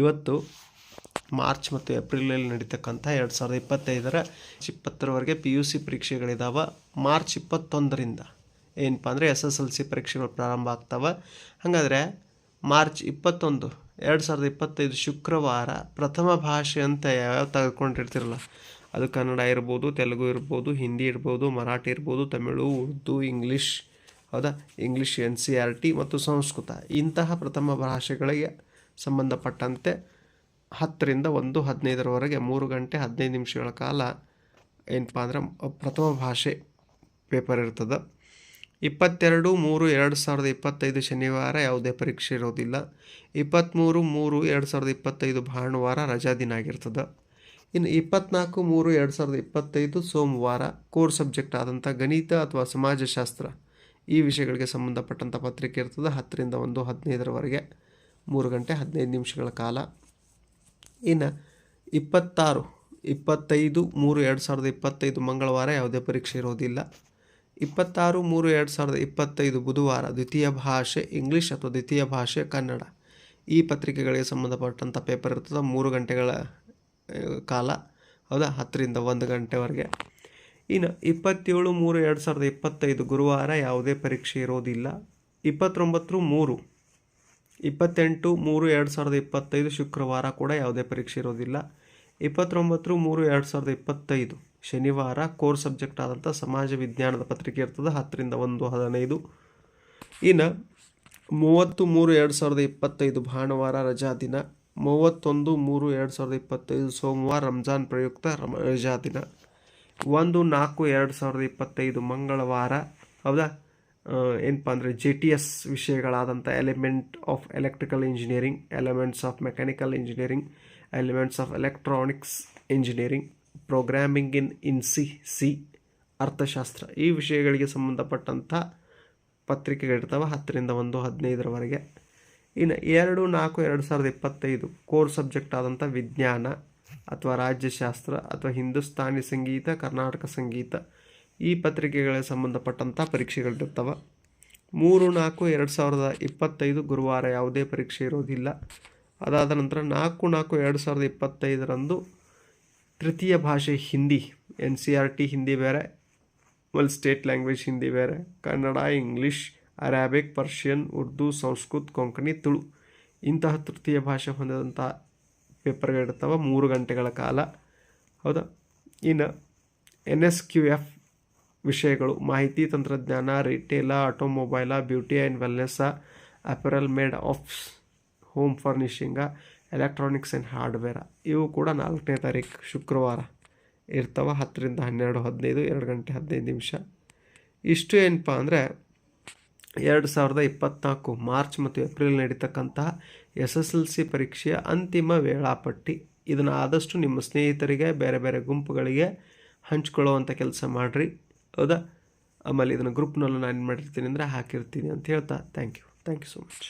ಇವತ್ತು ಮಾರ್ಚ್ ಮತ್ತು ಏಪ್ರಿಲಲ್ಲಿ ನಡೀತಕ್ಕಂಥ ಎರಡು ಸಾವಿರದ ಇಪ್ಪತ್ತೈದರ ಇಪ್ಪತ್ತರವರೆಗೆ ಪಿ ಯು ಸಿ ಪರೀಕ್ಷೆಗಳಿದ್ದಾವೆ ಮಾರ್ಚ್ ಇಪ್ಪತ್ತೊಂದರಿಂದ. ಏನಪ್ಪ ಅಂದರೆ ಎಸ್ ಎಸ್ ಎಲ್ ಸಿ ಪರೀಕ್ಷೆಗಳು ಪ್ರಾರಂಭ ಆಗ್ತವೆ. ಹಾಗಾದರೆ ಮಾರ್ಚ್ ಇಪ್ಪತ್ತೊಂದು, ಎರಡು ಸಾವಿರದ ಇಪ್ಪತ್ತೈದು ಶುಕ್ರವಾರ ಪ್ರಥಮ ಭಾಷೆ ಅಂತ ಯಾವ್ಯಾವ ತೆಗೆದುಕೊಂಡಿರ್ತಿರಲ್ಲ? ಅದು ಕನ್ನಡ ಇರ್ಬೋದು, ತೆಲುಗು ಇರ್ಬೋದು, ಹಿಂದಿ ಇರ್ಬೋದು, ಮರಾಠಿ ಇರ್ಬೋದು, ತಮಿಳು, ಉರ್ದು, ಇಂಗ್ಲೀಷ್, ಹೌದಾ? English N C R T ಮತ್ತು ಸಂಸ್ಕೃತ ಇಂತಹ ಪ್ರಥಮ ಭಾಷೆಗಳಿಗೆ ಸಂಬಂಧಪಟ್ಟಂತೆ ಹತ್ತರಿಂದ ಒಂದು, ಹದಿನೈದರವರೆಗೆ ಮೂರು ಗಂಟೆ, ಹದಿನೈದು ನಿಮಿಷಗಳ ಕಾಲ ಏನಪ್ಪ ಅಂದ್ರೆ ಪ್ರಥಮ ಭಾಷೆ ಪೇಪರ್ ಇರ್ತದೆ. ಇಪ್ಪತ್ತೆರಡು, ಮೂರು, ಎರಡು ಸಾವಿರದ ಇಪ್ಪತ್ತೈದು ಶನಿವಾರ ಯಾವುದೇ ಪರೀಕ್ಷೆ ಇರೋದಿಲ್ಲ. ಇಪ್ಪತ್ತ್ಮೂರು ಮೂರು, ಎರಡು ಸಾವಿರದ ಇಪ್ಪತ್ತೈದು ಭಾನುವಾರ ರಜಾ ದಿನ ಆಗಿರ್ತದೆ. ಇನ್ನು ಇಪ್ಪತ್ನಾಲ್ಕು, ಮೂರು, ಎರಡು ಸಾವಿರದ ಇಪ್ಪತ್ತೈದು ಸೋಮವಾರ ಕೋರ್ ಸಬ್ಜೆಕ್ಟ್ ಆದಂಥ ಗಣಿತ ಅಥವಾ ಸಮಾಜಶಾಸ್ತ್ರ ಈ ವಿಷಯಗಳಿಗೆ ಸಂಬಂಧಪಟ್ಟಂಥ ಪತ್ರಿಕೆ ಇರ್ತದೆ ಹತ್ತರಿಂದ ಒಂದು, ಹದಿನೈದರವರೆಗೆ. ಮೂರು ಗಂಟೆ ಹದಿನೈದು ನಿಮಿಷಗಳ ಕಾಲ. ಇನ್ನು ಇಪ್ಪತ್ತಾರು, ಇಪ್ಪತ್ತೈದು, ಮೂರು ಎರಡು ಸಾವಿರದ ಇಪ್ಪತ್ತೈದು ಮಂಗಳವಾರ ಯಾವುದೇ ಪರೀಕ್ಷೆ ಇರೋದಿಲ್ಲ. ಇಪ್ಪತ್ತಾರು, ಮೂರು ಎರಡು ಸಾವಿರದ ಇಪ್ಪತ್ತೈದು ಬುಧವಾರ ದ್ವಿತೀಯ ಭಾಷೆ ಇಂಗ್ಲೀಷ್ ಅಥವಾ ದ್ವಿತೀಯ ಭಾಷೆ ಕನ್ನಡ. ಈ ಪತ್ರಿಕೆಗಳಿಗೆ ಸಂಬಂಧಪಟ್ಟಂಥ ಪೇಪರ್ ಇರ್ತದೆ, ಮೂರು ಗಂಟೆಗಳ ಕಾಲ. ಹೌದಾ? ಹತ್ತರಿಂದ ಒಂದು ಗಂಟೆವರೆಗೆ. ಇನ್ನು ಇಪ್ಪತ್ತೇಳು, ಮೂರು ಎರಡು ಸಾವಿರದ ಇಪ್ಪತ್ತೈದು ಗುರುವಾರ ಯಾವುದೇ ಪರೀಕ್ಷೆ ಇರೋದಿಲ್ಲ. ಇಪ್ಪತ್ತೊಂಬತ್ತು, ಮೂರು ಇಪ್ಪತ್ತೆಂಟು ಮೂರು ಎರಡು ಸಾವಿರದ ಇಪ್ಪತ್ತೈದು ಶುಕ್ರವಾರ ಕೂಡ ಯಾವುದೇ ಪರೀಕ್ಷೆ ಇರೋದಿಲ್ಲ. ಇಪ್ಪತ್ತೊಂಬತ್ತು ಮೂರು ಎರಡು ಸಾವಿರದ ಇಪ್ಪತ್ತೈದು ಶನಿವಾರ ಕೋರ್ ಸಬ್ಜೆಕ್ಟ್ ಆದಂಥ ಸಮಾಜ ವಿಜ್ಞಾನದ ಪತ್ರಿಕೆ ಇರ್ತದೆ, ಹತ್ತರಿಂದ ಒಂದು ಹದಿನೈದು. ಇನ್ನು ಮೂವತ್ತು ಮೂರು ಎರಡು ಸಾವಿರದ ಇಪ್ಪತ್ತೈದು ಭಾನುವಾರ ರಜಾ ದಿನ, ಮೂವತ್ತೊಂದು ಮೂರು ಎರಡು ಸಾವಿರದ ಇಪ್ಪತ್ತೈದು ಸೋಮವಾರ ರಂಜಾನ್ ಪ್ರಯುಕ್ತ ರಜಾ ದಿನ. ಒಂದು ನಾಲ್ಕು ಎರಡು ಸಾವಿರದ ಇಪ್ಪತ್ತೈದು ಮಂಗಳವಾರ, ಹೌದಾ? ಏನಪ್ಪ ಅಂದರೆ J T S ವಿಷಯಗಳಾದಂಥ element of electrical engineering elements of mechanical engineering elements of electronics engineering programming in in C C ಅರ್ಥಶಾಸ್ತ್ರ. ಈ ವಿಷಯಗಳಿಗೆ ಸಂಬಂಧಪಟ್ಟಂಥ ಪತ್ರಿಕೆಗಳಿರ್ತವೆ ಹತ್ತರಿಂದ ಒಂದು ಹದಿನೈದರವರೆಗೆ ಇನ್ನು ಎರಡು, ನಾಲ್ಕು, ಎರಡು ಸಾವಿರದ ಇಪ್ಪತ್ತೈದು ಕೋರ್ ಸಬ್ಜೆಕ್ಟ್ ಆದಂಥ ವಿಜ್ಞಾನ ಅಥವಾ ರಾಜ್ಯಶಾಸ್ತ್ರ ಅಥವಾ ಹಿಂದೂಸ್ತಾನಿ ಸಂಗೀತ, ಕರ್ನಾಟಕ ಸಂಗೀತ ಈ ಪತ್ರಿಕೆಗಳಿಗೆ ಸಂಬಂಧಪಟ್ಟಂಥ ಪರೀಕ್ಷೆಗಳಿರ್ತವೆ. ಮೂರು, ನಾಲ್ಕು, ಎರಡು ಸಾವಿರದ ಇಪ್ಪತ್ತೈದು ಗುರುವಾರ ಯಾವುದೇ ಪರೀಕ್ಷೆ ಇರೋದಿಲ್ಲ. ಅದಾದ ನಂತರ ನಾಲ್ಕು ನಾಲ್ಕು, ಎರಡು ಸಾವಿರದ ಇಪ್ಪತ್ತೈದರಂದು ತೃತೀಯ ಭಾಷೆ Hindi, N C R T Hindi ಬೇರೆ ಆಮೇಲೆ ಸ್ಟೇಟ್ ಲ್ಯಾಂಗ್ವೇಜ್ ಹಿಂದಿ ಬೇರೆ, Kannada, English, Arabic, Persian, Urdu, Sanskrit, Konkani, Tulu ಇಂತಹ ತೃತೀಯ ಭಾಷೆ ಹೊಂದಿದಂಥ ಪೇಪರ್ಗಳಿರ್ತವೆ ಮೂರು ಗಂಟೆಗಳ ಕಾಲ. ಹೌದಾ? ಇನ್ನು ಎನ್ ಎಸ್ ಕ್ಯೂ ಎಫ್ ವಿಷಯಗಳು, ಮಾಹಿತಿ ತಂತ್ರಜ್ಞಾನ, retail, automobile, beauty and wellness apparel made of home furnishing electronics and hardware. ಇವು ಕೂಡ ನಾಲ್ಕನೇ ತಾರೀಕು ಶುಕ್ರವಾರ ಇರ್ತವೆ, ಹತ್ತರಿಂದ ಹನ್ನೆರಡು, ಹದಿನೈದು, ಎರಡು ಗಂಟೆ ಹದಿನೈದು ನಿಮಿಷ. ಇಷ್ಟು ಏನಪ್ಪ ಅಂದರೆ, ಎರಡು ಸಾವಿರದ ಇಪ್ಪತ್ತ್ನಾಲ್ಕು ಮಾರ್ಚ್ ಮತ್ತು ಏಪ್ರಿಲ್ ನಡೀತಕ್ಕಂತಹ ಎಸ್ ಎಸ್ ಎಲ್ ಸಿ ಪರೀಕ್ಷೆಯ ಅಂತಿಮ ವೇಳಾಪಟ್ಟಿ. ಇದನ್ನು ಆದಷ್ಟು ನಿಮ್ಮ ಸ್ನೇಹಿತರಿಗೆ, ಬೇರೆ ಬೇರೆ ಗುಂಪುಗಳಿಗೆ ಹಂಚ್ಕೊಳ್ಳುವಂಥ ಕೆಲಸ ಮಾಡಿರಿ. ಹೌದಾ? ಆಮೇಲೆ ಇದನ್ನು ಗ್ರೂಪ್ನಲ್ಲೂ ನಾನು ಏನು ಮಾಡಿರ್ತೀನಿ ಅಂದರೆ ಹಾಕಿರ್ತೀನಿ ಅಂತ ಹೇಳ್ತಾ thank you thank you so much